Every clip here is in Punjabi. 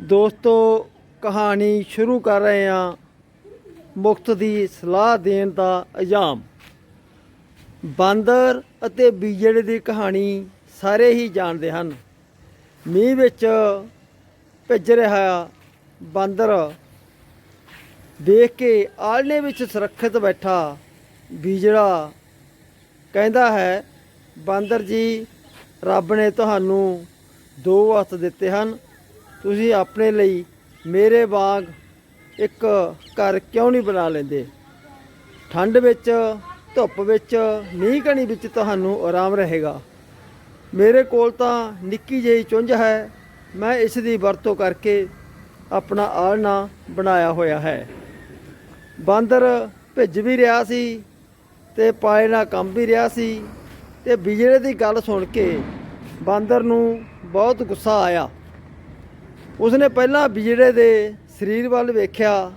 ਦੋਸਤੋ, ਕਹਾਣੀ ਸ਼ੁਰੂ ਕਰ ਰਹੇ ਹਾਂ ਮੁਕਤ ਦੀ ਸਲਾਹ ਦੇਣ ਦਾ ਇਜ਼ਾਮ ਬਾਂਦਰ ਅਤੇ ਬੀਜੜੇ ਦੀ ਕਹਾਣੀ ਸਾਰੇ ਹੀ ਜਾਣਦੇ ਹਨ। ਮੀਂਹ ਵਿੱਚ ਭਿੱਜ ਰਿਹਾ ਬਾਂਦਰ ਦੇਖ ਕੇ ਆਲਣੇ ਵਿੱਚ ਸੁਰੱਖਿਅਤ ਬੈਠਾ ਬੀਜੜਾ ਕਹਿੰਦਾ ਹੈ, ਬਾਂਦਰ ਜੀ, ਰੱਬ ਨੇ ਤੁਹਾਨੂੰ ਦੋ ਹੱਥ ਦਿੱਤੇ ਹਨ। ਤੁਸੀਂ ਆਪਣੇ ਲਈ ਮੇਰੇ ਵਾਂਗ ਇੱਕ ਘਰ ਕਿਉਂ ਨਹੀਂ ਬਣਾ ਲੈਂਦੇ? ਠੰਡ ਵਿੱਚ, ਧੁੱਪ ਵਿੱਚ, ਮੀਂਹ ਕਣੀ ਵਿੱਚ ਤੁਹਾਨੂੰ ਆਰਾਮ ਰਹੇਗਾ। ਮੇਰੇ ਕੋਲ ਤਾਂ ਨਿੱਕੀ ਜਿਹੀ ਚੁੰਝ ਹੈ। ਮੈਂ ਇਸ ਦੀ ਵਰਤੋਂ ਕਰਕੇ ਆਪਣਾ ਆਲਣਾ ਬਣਾਇਆ ਹੋਇਆ ਹੈ। ਬਾਂਦਰ ਭਿੱਜ ਵੀ ਰਿਹਾ ਸੀ ਤੇ ਪਾਏ ਨਾਲ ਕੰਮ ਵੀ ਰਿਹਾ ਸੀ ਤੇ ਬਿਜਲੇ ਦੀ ਗੱਲ ਸੁਣ ਕੇ ਬਾਂਦਰ ਨੂੰ ਬਹੁਤ ਗੁੱਸਾ ਆਇਆ। ਉਸਨੇ ਪਹਿਲਾਂ ਬਿਜੜੇ ਦੇ ਸਰੀਰ ਵੱਲ ਵੇਖਿਆ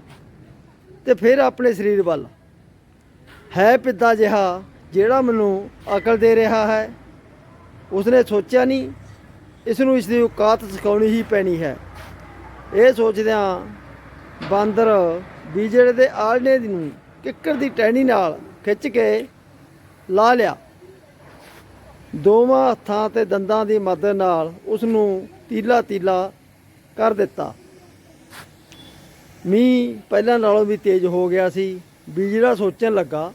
ਤੇ ਫਿਰ ਆਪਣੇ ਸਰੀਰ ਵੱਲ। ਹੈ ਪਿੱਦਾ ਜਿਹਾ ਜਿਹੜਾ ਮੈਨੂੰ ਅਕਲ ਦੇ ਰਿਹਾ ਹੈ। ਉਸਨੇ ਸੋਚਿਆ ਨਹੀਂ ਇਸ ਨੂੰ ਇਸ ਦੀ ਔਕਾਤ ਸਿਖਾਉਣੀ ਹੀ ਪੈਣੀ ਹੈ। ਇਹ ਸੋਚਦਿਆਂ ਬਾਂਦਰ ਬੀਜੜੇ ਦੇ ਆਲਣੇ ਨੂੰ ਕਿੱਕਰ ਦੀ ਟਹਿਣੀ ਨਾਲ ਖਿੱਚ ਕੇ ਲਾ ਲਿਆ। ਦੋਵਾਂ ਹੱਥਾਂ ਤੇ ਦੰਦਾਂ ਦੀ ਮਦਦ ਨਾਲ ਉਸ ਨੂੰ ਤੀਲਾ ਤੀਲਾ ਕਰ ਦਿੱਤਾ। ਮੀਂਹ ਪਹਿਲਾਂ ਨਾਲੋਂ ਵੀ ਤੇਜ਼ ਹੋ ਗਿਆ ਸੀ। ਬਿਜਲਾ ਸੋਚਣ ਲੱਗਾ,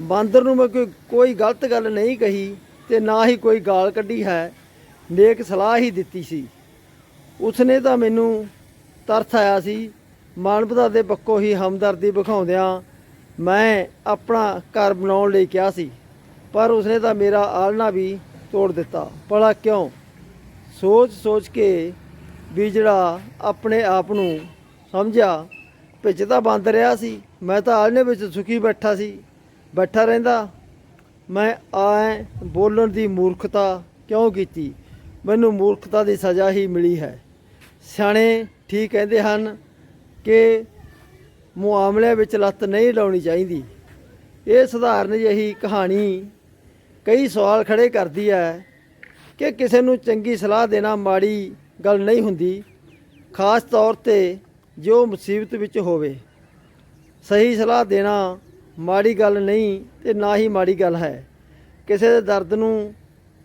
ਬਾਂਦਰ ਨੂੰ ਮੈਂ ਕੋਈ ਕੋਈ ਗਲਤ ਗੱਲ ਨਹੀਂ ਕਹੀ ਤੇ ਨਾ ਹੀ ਕੋਈ ਗਾਲ ਕੱਢੀ ਹੈ। ਨੇਕ ਸਲਾਹ ਹੀ ਦਿੱਤੀ ਸੀ। ਉਸਨੇ ਤਾਂ ਮੈਨੂੰ ਤਰਸ ਆਇਆ ਸੀ। ਮਾਨਵਤਾ ਦੇ ਪੱਕੋਂ ਹੀ ਹਮਦਰਦੀ ਵਿਖਾਉਂਦਿਆਂ ਮੈਂ ਆਪਣਾ ਘਰ ਬਣਾਉਣ ਲਈ ਕਿਹਾ ਸੀ। ਪਰ ਉਸਨੇ ਤਾਂ ਮੇਰਾ ਆਲਣਾ ਵੀ ਤੋੜ ਦਿੱਤਾ। ਭਲਾ ਕਿਉਂ? ਸੋਚ ਸੋਚ ਕੇ ਵੀ ਜਿਹੜਾ ਆਪਣੇ ਆਪ ਨੂੰ ਸਮਝਿਆ, ਭਿੱਜ ਤਾਂ ਬੰਦ ਰਿਹਾ ਸੀ। ਮੈਂ ਤਾਂ ਆਲਣੇ ਵਿੱਚ ਸੁਖੀ ਬੈਠਾ ਸੀ। ਬੈਠਾ ਰਹਿੰਦਾ। ਮੈਂ ਆਏ ਬੋਲਣ ਦੀ ਮੂਰਖਤਾ ਕਿਉਂ ਕੀਤੀ? ਮੈਨੂੰ ਮੂਰਖਤਾ ਦੀ ਸਜ਼ਾ ਹੀ ਮਿਲੀ ਹੈ। ਸਿਆਣੇ ਠੀਕ ਕਹਿੰਦੇ ਹਨ ਕਿ ਮੁਆਮਲੇ ਵਿੱਚ ਲੱਤ ਨਹੀਂ ਲਾਉਣੀ ਚਾਹੀਦੀ। ਇਹ ਸਧਾਰਨ ਜਿਹੀ ਕਹਾਣੀ ਕਈ ਸਵਾਲ ਖੜੇ ਕਰਦੀ ਹੈ ਕਿ ਕਿਸੇ ਨੂੰ ਚੰਗੀ ਸਲਾਹ ਦੇਣਾ ਮਾੜੀ ਗੱਲ ਨਹੀਂ ਹੁੰਦੀ, ਖਾਸ ਤੌਰ ਤੇ ਜੋ ਮੁਸੀਬਤ ਵਿੱਚ ਹੋਵੇ। ਸਹੀ ਸਲਾਹ ਦੇਣਾ ਮਾੜੀ ਗੱਲ ਨਹੀਂ ਤੇ ਨਾ ਹੀ ਮਾੜੀ ਗੱਲ ਹੈ। ਕਿਸੇ ਦੇ ਦਰਦ ਨੂੰ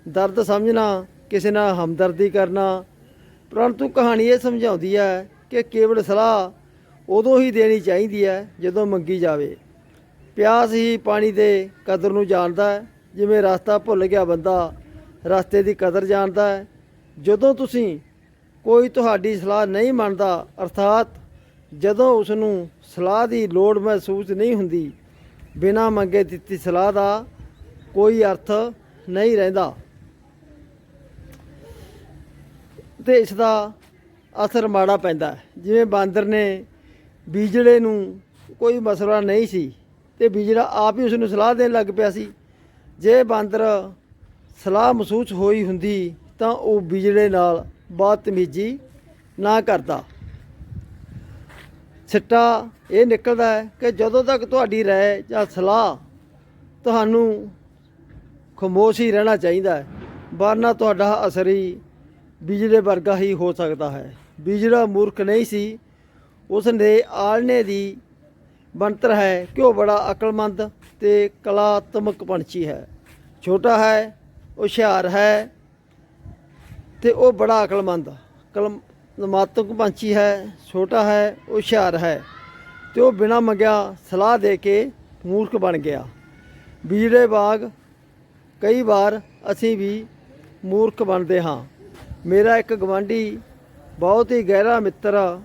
ਦਰਦ ਸਮਝਣਾ, ਕਿਸੇ ਨਾਲ ਹਮਦਰਦੀ ਕਰਨਾ, ਪਰੰਤੂ ਕਹਾਣੀ ਇਹ ਸਮਝਾਉਂਦੀ ਹੈ ਕਿ ਕੇਵਲ ਸਲਾਹ ਉਦੋਂ ਹੀ ਦੇਣੀ ਚਾਹੀਦੀ ਹੈ ਜਦੋਂ ਮੰਗੀ ਜਾਵੇ। ਪਿਆਸ ਹੀ ਪਾਣੀ ਦੇ ਕਦਰ ਨੂੰ ਜਾਣਦਾ ਹੈ, ਜਿਵੇਂ ਰਸਤਾ ਭੁੱਲ ਗਿਆ ਬੰਦਾ ਰਸਤੇ ਦੀ ਕਦਰ ਜਾਣਦਾ ਹੈ। ਜਦੋਂ ਤੁਸੀਂ ਕੋਈ ਤੁਹਾਡੀ ਸਲਾਹ ਨਹੀਂ ਮੰਨਦਾ, ਅਰਥਾਤ ਜਦੋਂ ਉਸ ਨੂੰ ਸਲਾਹ ਦੀ ਲੋੜ ਮਹਿਸੂਸ ਨਹੀਂ ਹੁੰਦੀ, ਬਿਨਾਂ ਮੰਗੇ ਦਿੱਤੀ ਸਲਾਹ ਦਾ ਕੋਈ ਅਰਥ ਨਹੀਂ ਰਹਿੰਦਾ। ਤੇ ਇਸ ਦਾ ਅਸਰ ਮਾੜਾ ਪੈਂਦਾ ਜਿਵੇਂ ਬਾਂਦਰ ਨੇ ਬੀਜੜੇ ਨੂੰ ਕੋਈ ਮਸਲਾ ਨਹੀਂ ਸੀ ਤੇ ਬੀਜੜਾ ਆਪ ਹੀ ਉਸ ਨੂੰ ਸਲਾਹ ਦੇਣ ਲੱਗ ਪਿਆ ਸੀ। ਜੇ ਬਾਂਦਰ ਸਲਾਹ ਮਹਿਸੂਸ ਹੋਈ ਹੁੰਦੀ ਤਾਂ ਉਹ ਬੀਜੜੇ ਨਾਲ ਬਦਤਮੀਜੀ ਨਾ ਕਰਦਾ। ਸਿੱਟਾ ਇਹ ਨਿਕਲਦਾ ਹੈ ਕਿ ਜਦੋਂ ਤੱਕ ਤੁਹਾਡੀ ਰਾਏ ਜਾਂ ਸਲਾਹ ਤੁਹਾਨੂੰ ਖਮੋਸ਼ ਹੀ ਰਹਿਣਾ ਚਾਹੀਦਾ ਹੈ, ਵਰਨਾ ਤੁਹਾਡਾ ਅਸਰ ਹੀ ਬਿਜਲੇ ਵਰਗਾ ਹੀ ਹੋ ਸਕਦਾ ਹੈ। ਬਿਜਲਾ ਮੂਰਖ ਨਹੀਂ ਸੀ ਉਸ ਨੇ ਆਲਣੇ ਦੀ ਬਣਤਰ ਹੈ ਕਿ ਉਹ ਬੜਾ ਅਕਲਮੰਦ ਤੇ ਕਲਾਤਮਕ ਪੰਛੀ ਹੈ। ਛੋਟਾ ਹੈ, ਹੁਸ਼ਿਆਰ ਹੈ ਤੇ ਉਹ ਬੜਾ ਅਕਲਮੰਦ ਕਲਮਾਤਮਕ ਪੰਛੀ ਹੈ, ਛੋਟਾ ਹੈ, ਹੁਸ਼ਿਆਰ ਹੈ। ਤੇ ਉਹ ਬਿਨਾਂ ਮੰਗਿਆ ਸਲਾਹ ਦੇ ਕੇ ਮੂਰਖ ਬਣ ਗਿਆ। ਬਿਜੜੇ ਬਾਗ, ਕਈ ਵਾਰ ਅਸੀਂ ਵੀ ਮੂਰਖ ਬਣਦੇ ਹਾਂ। ਮੇਰਾ ਇੱਕ ਗਵਾਂਢੀ ਬਹੁਤ ਹੀ ਗਹਿਰਾ ਮਿੱਤਰ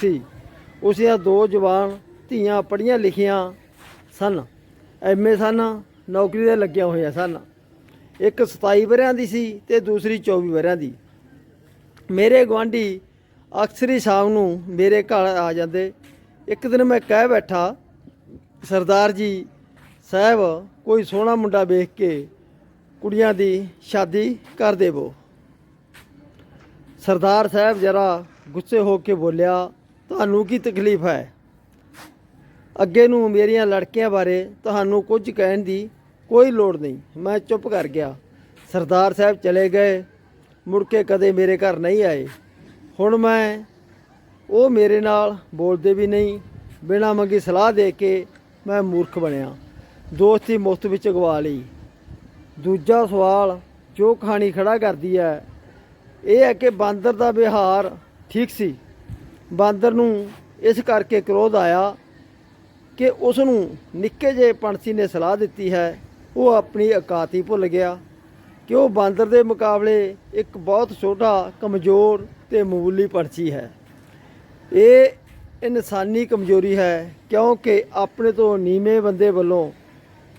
ਸੀ। ਉਸ ਦੀਆਂ ਦੋ ਜਵਾਨ ਧੀਆਂ ਪੜ੍ਹੀਆਂ ਲਿਖੀਆਂ ਸਨ। ਐਮਏ ਸਨ, ਨੌਕਰੀ ਤੇ ਲੱਗੀਆਂ ਹੋਈਆਂ ਸਨ। ਇੱਕ 27 ਵਰਿਆਂ ਦੀ ਸੀ ਤੇ ਦੂਸਰੀ 24 ਵਰਿਆਂ ਦੀ। ਮੇਰੇ ਗਵਾਂਢੀ ਅਕਸਰ ਹੀ ਸ਼ਾਮ ਨੂੰ ਮੇਰੇ ਘਰ ਆ ਜਾਂਦੇ। ਇੱਕ ਦਿਨ ਮੈਂ ਕਹਿ ਬੈਠਾ, ਸਰਦਾਰ ਜੀ, ਸਾਹਿਬ, ਕੋਈ ਸੋਹਣਾ ਮੁੰਡਾ ਵੇਖ ਕੇ ਕੁੜੀਆਂ ਦੀ ਸ਼ਾਦੀ ਕਰ ਦੇਵੋ। ਸਰਦਾਰ ਸਾਹਿਬ ਜਰਾ ਗੁੱਸੇ ਹੋ ਕੇ ਬੋਲਿਆ, ਤੁਹਾਨੂੰ ਕੀ ਤਕਲੀਫ ਹੈ? ਅੱਗੇ ਨੂੰ ਮੇਰੀਆਂ ਲੜਕੀਆਂ ਬਾਰੇ ਤੁਹਾਨੂੰ ਕੁਝ ਕਹਿਣ ਦੀ ਕੋਈ ਲੋੜ ਨਹੀਂ। ਮੈਂ ਚੁੱਪ ਕਰ ਗਿਆ। ਸਰਦਾਰ ਸਾਹਿਬ ਚਲੇ ਗਏ। ਮੁੜ ਕੇ ਕਦੇ ਮੇਰੇ ਘਰ ਨਹੀਂ ਆਏ। ਹੁਣ ਮੈਂ ਉਹ ਮੇਰੇ ਨਾਲ ਬੋਲਦੇ ਵੀ ਨਹੀਂ। ਬਿਨਾਂ ਮੰਗੀ ਸਲਾਹ ਦੇ ਕੇ ਮੈਂ ਮੂਰਖ ਬਣਿਆ। ਦੋਸਤੀ ਮੁਫਤ ਵਿੱਚ ਗਵਾ ਲਈ। ਦੂਜਾ ਸਵਾਲ ਜੋ ਕਹਾਣੀ ਖੜਾ ਕਰਦੀ ਹੈ, ਇਹ ਹੈ ਕਿ ਬਾਂਦਰ ਦਾ ਵਿਹਾਰ ਠੀਕ ਸੀ। ਬਾਂਦਰ ਨੂੰ ਇਸ ਕਰਕੇ ਕ੍ਰੋਧ ਆਇਆ ਕਿ ਉਸ ਨੂੰ ਨਿੱਕੇ ਜਿਹੇ ਪੰਛੀ ਨੇ ਸਲਾਹ ਦਿੱਤੀ ਹੈ ਉਹ ਆਪਣੀ ਔਕਾਤ ਹੀ ਭੁੱਲ ਗਿਆ ਕਿ ਉਹ ਬਾਂਦਰ ਦੇ ਮੁਕਾਬਲੇ ਇੱਕ ਬਹੁਤ ਛੋਟਾ, ਕਮਜ਼ੋਰ ਤੇ ਮਾਮੂਲੀ ਪੰਛੀ ਹੈ। ਇਹ ਇਨਸਾਨੀ ਕਮਜ਼ੋਰੀ ਹੈ ਕਿਉਂਕਿ ਆਪਣੇ ਤੋਂ ਨੀਵੇਂ ਬੰਦੇ ਵੱਲੋਂ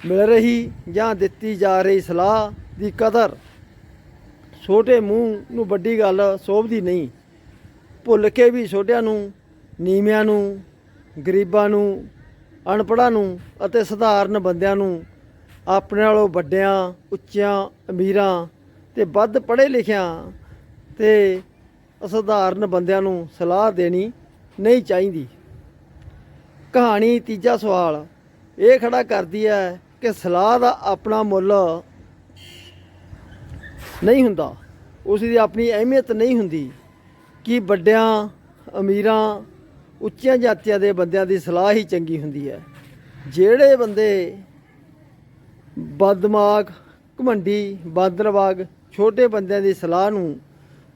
ਮਿਲ ਰਹੀ ਜਾਂ ਦਿੱਤੀ ਜਾ ਰਹੀ ਸਲਾਹ ਦੀ ਕਦਰ ਛੋਟੇ ਮੂੰਹ ਨੂੰ ਵੱਡੀ ਗੱਲ ਸੋਭਦੀ ਨਹੀਂ। ਭੁੱਲ ਕੇ ਵੀ ਛੋਟਿਆਂ ਨੂੰ, ਨੀਵਿਆਂ ਨੂੰ, ਗਰੀਬਾਂ ਨੂੰ ਅਨਪੜ੍ਹਾਂ ਨੂੰ ਅਤੇ ਸਧਾਰਨ ਬੰਦਿਆਂ ਨੂੰ ਆਪਣੇ ਨਾਲੋਂ ਵੱਡਿਆਂ, ਉੱਚਿਆਂ, ਅਮੀਰਾਂ ਤੇ ਵੱਧ ਪੜ੍ਹੇ ਲਿਖਿਆਂ ਤੇ ਅਸਧਾਰਨ ਬੰਦਿਆਂ ਨੂੰ ਸਲਾਹ ਦੇਣੀ ਨਹੀਂ ਚਾਹੀਦੀ। ਕਹਾਣੀ ਤੀਜਾ ਸਵਾਲ, ਇਹ ਖੜਾ ਕਰਦੀ ਹੈ ਕਿ ਸਲਾਹ ਦਾ ਆਪਣਾ ਮੁੱਲ ਨਹੀਂ ਹੁੰਦਾ। ਉਸ ਦੀ ਆਪਣੀ ਅਹਿਮੀਅਤ ਨਹੀਂ ਹੁੰਦੀ ਕਿ ਵੱਡਿਆਂ, ਅਮੀਰਾਂ, ਉੱਚੀਆਂ ਜਾਤੀਆਂ ਦੇ ਬੰਦਿਆਂ ਦੀ ਸਲਾਹ ਹੀ ਚੰਗੀ ਹੁੰਦੀ ਹੈ। ਜਿਹੜੇ ਬੰਦੇ ਬਦਮਾਗ, ਘਮੰਡੀ, ਬਾਦਰਵਾਗ ਛੋਟੇ ਬੰਦਿਆਂ ਦੀ ਸਲਾਹ ਨੂੰ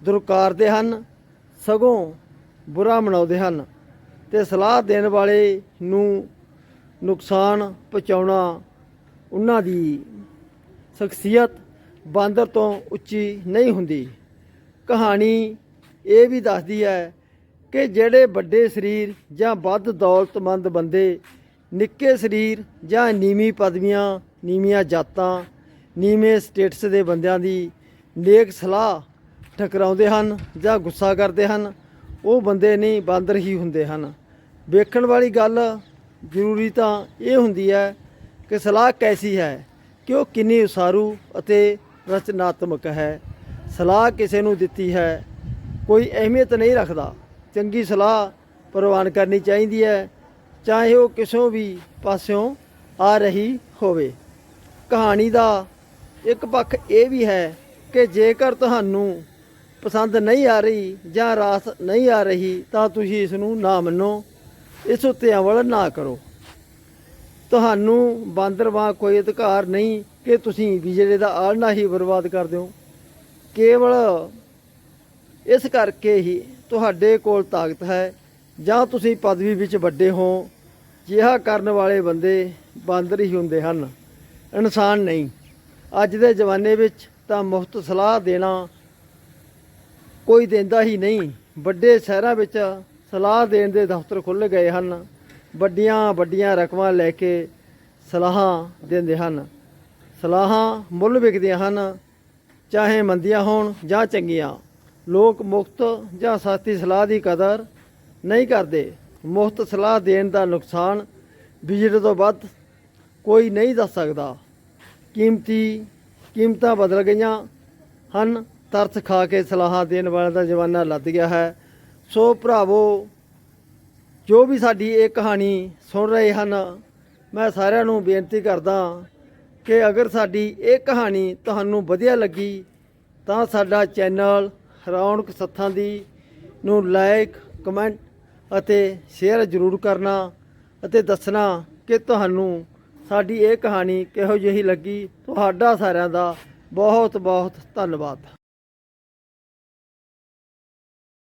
ਦੁਰਕਾਰਦੇ ਹਨ, ਸਗੋਂ ਬੁਰਾ ਮਨਾਉਂਦੇ ਹਨ ਤੇ ਸਲਾਹ ਦੇਣ ਵਾਲੇ ਨੂੰ ਨੁਕਸਾਨ ਪਹੁੰਚਾਉਣਾ ਉਹਨਾਂ ਦੀ ਸ਼ਖਸੀਅਤ ਬਾਂਦਰ ਤੋਂ ਉੱਚੀ ਨਹੀਂ ਹੁੰਦੀ। ਕਹਾਣੀ ਇਹ ਵੀ ਦੱਸਦੀ ਹੈ ਕਿ ਜਿਹੜੇ ਵੱਡੇ ਸਰੀਰ ਜਾਂ ਵੱਧ ਦੌਲਤਮੰਦ ਬੰਦੇ, ਨਿੱਕੇ ਸਰੀਰ ਜਾਂ ਨੀਵੀਂ ਪਦਵੀਆਂ ਨੀਵੀਆਂ ਜਾਤਾਂ, ਨੀਵੇਂ ਸਟੇਟਸ ਦੇ ਬੰਦਿਆਂ ਦੀ ਨੇਕ ਸਲਾਹ ਠਕਰਾਉਂਦੇ ਹਨ ਜਾਂ ਗੁੱਸਾ ਕਰਦੇ ਹਨ, ਉਹ ਬੰਦੇ ਨਹੀਂ, ਬਾਂਦਰ ਹੀ ਹੁੰਦੇ ਹਨ। ਵੇਖਣ ਵਾਲੀ ਗੱਲ ਜ਼ਰੂਰੀ ਤਾਂ ਇਹ ਹੁੰਦੀ ਹੈ ਕਿ ਸਲਾਹ ਕੈਸੀ ਹੈ, ਕਿ ਉਹ ਕਿੰਨੀ ਉਸਾਰੂ ਅਤੇ ਰਚਨਾਤਮਕ ਹੈ। ਸਲਾਹ ਕਿਸੇ ਨੂੰ ਦਿੱਤੀ ਹੈ, ਕੋਈ ਅਹਿਮੀਅਤ ਨਹੀਂ ਰੱਖਦਾ। ਚੰਗੀ ਸਲਾਹ ਪ੍ਰਵਾਨ ਕਰਨੀ ਚਾਹੀਦੀ ਹੈ, ਚਾਹੇ ਉਹ ਕਿਸੇ ਵੀ ਪਾਸਿਓਂ ਆ ਰਹੀ ਹੋਵੇ। ਕਹਾਣੀ ਦਾ ਇੱਕ ਪੱਖ ਇਹ ਵੀ ਹੈ ਕਿ ਜੇਕਰ ਤੁਹਾਨੂੰ ਪਸੰਦ ਨਹੀਂ ਆ ਰਹੀ ਜਾਂ ਰਾਸ ਨਹੀਂ ਆ ਰਹੀ, ਤਾਂ ਤੁਸੀਂ ਇਸ ਨੂੰ ਨਾ ਮੰਨੋ, ਇਸ ਉੱਤੇ ਅਮਲ ਨਾ ਕਰੋ। ਤੁਹਾਨੂੰ ਬਾਂਦਰ ਵਾਂ ਕੋਈ ਅਧਿਕਾਰ ਨਹੀਂ ਕਿ ਤੁਸੀਂ ਬਿਜਲੀ ਦਾ ਆਲਣਾ ਹੀ ਬਰਬਾਦ ਕਰ ਦਿਓ। ਕੇਵਲ ਇਸ ਕਰਕੇ ਹੀ ਤੁਹਾਡੇ ਕੋਲ ਤਾਕਤ ਹੈ ਜਾਂ ਤੁਸੀਂ ਪਦਵੀ ਵਿੱਚ ਵੱਡੇ ਹੋ, ਜਿਹਾ ਕਰਨ ਵਾਲੇ ਬੰਦੇ ਬਾਂਦਰ ਹੀ ਹੁੰਦੇ ਹਨ। ਇਨਸਾਨ ਨਹੀਂ। ਅੱਜ ਦੇ ਜ਼ਮਾਨੇ ਵਿੱਚ ਤਾਂ ਮੁਫਤ ਸਲਾਹ ਦੇਣਾ ਕੋਈ ਦਿੰਦਾ ਹੀ ਨਹੀਂ। ਵੱਡੇ ਸ਼ਹਿਰਾਂ ਵਿੱਚ ਸਲਾਹ ਦੇਣ ਦੇ ਦਫ਼ਤਰ ਖੁੱਲ੍ਹ ਗਏ ਹਨ। ਵੱਡੀਆਂ ਵੱਡੀਆਂ ਰਕਮਾਂ ਲੈ ਕੇ ਸਲਾਹਾਂ ਦਿੰਦੇ ਹਨ। ਸਲਾਹਾਂ ਮੁੱਲ ਵਿਕਦੀਆਂ ਹਨ, ਚਾਹੇ ਮੰਦੀਆਂ ਹੋਣ ਜਾਂ ਚੰਗੀਆਂ। ਲੋਕ ਮੁਫਤ ਜਾਂ ਸਸਤੀ ਸਲਾਹ ਦੀ ਕਦਰ ਨਹੀਂ ਕਰਦੇ। ਮੁਫਤ ਸਲਾਹ ਦੇਣ ਦਾ ਨੁਕਸਾਨ ਬਿਜਲੀ ਤੋਂ ਵੱਧ ਕੋਈ ਨਹੀਂ ਦੱਸ ਸਕਦਾ। ਕੀਮਤੀ, ਕੀਮਤਾਂ ਬਦਲ ਗਈਆਂ ਹਨ। ਤਰਸ ਖਾ ਕੇ ਸਲਾਹਾਂ ਦੇਣ ਵਾਲਿਆਂ ਦਾ ਜ਼ਮਾਨਾ ਲੱਦ ਗਿਆ ਹੈ। ਸੋ ਭਰਾਵੋ, ਜੋ ਵੀ ਸਾਡੀ ਇਹ ਕਹਾਣੀ ਸੁਣ ਰਹੇ ਹਨ, ਮੈਂ ਸਾਰਿਆਂ ਨੂੰ ਬੇਨਤੀ ਕਰਦਾ ਕਿ ਅਗਰ ਸਾਡੀ ਇਹ ਕਹਾਣੀ ਤੁਹਾਨੂੰ ਵਧੀਆ ਲੱਗੀ, ਤਾਂ ਸਾਡਾ ਚੈਨਲ ਰੌਣਕ ਸੱਥਾਂ ਦੀ ਨੂੰ ਲਾਈਕ ਕਮੈਂਟ ਅਤੇ ਸ਼ੇਅਰ ਜ਼ਰੂਰ ਕਰਨਾ ਅਤੇ ਦੱਸਣਾ ਕਿ ਤੁਹਾਨੂੰ ਸਾਡੀ ਇਹ ਕਹਾਣੀ ਕਿਹੋ ਜਿਹੀ ਲੱਗੀ? ਤੁਹਾਡਾ ਸਾਰਿਆਂ ਦਾ ਬਹੁਤ ਬਹੁਤ ਧੰਨਵਾਦ।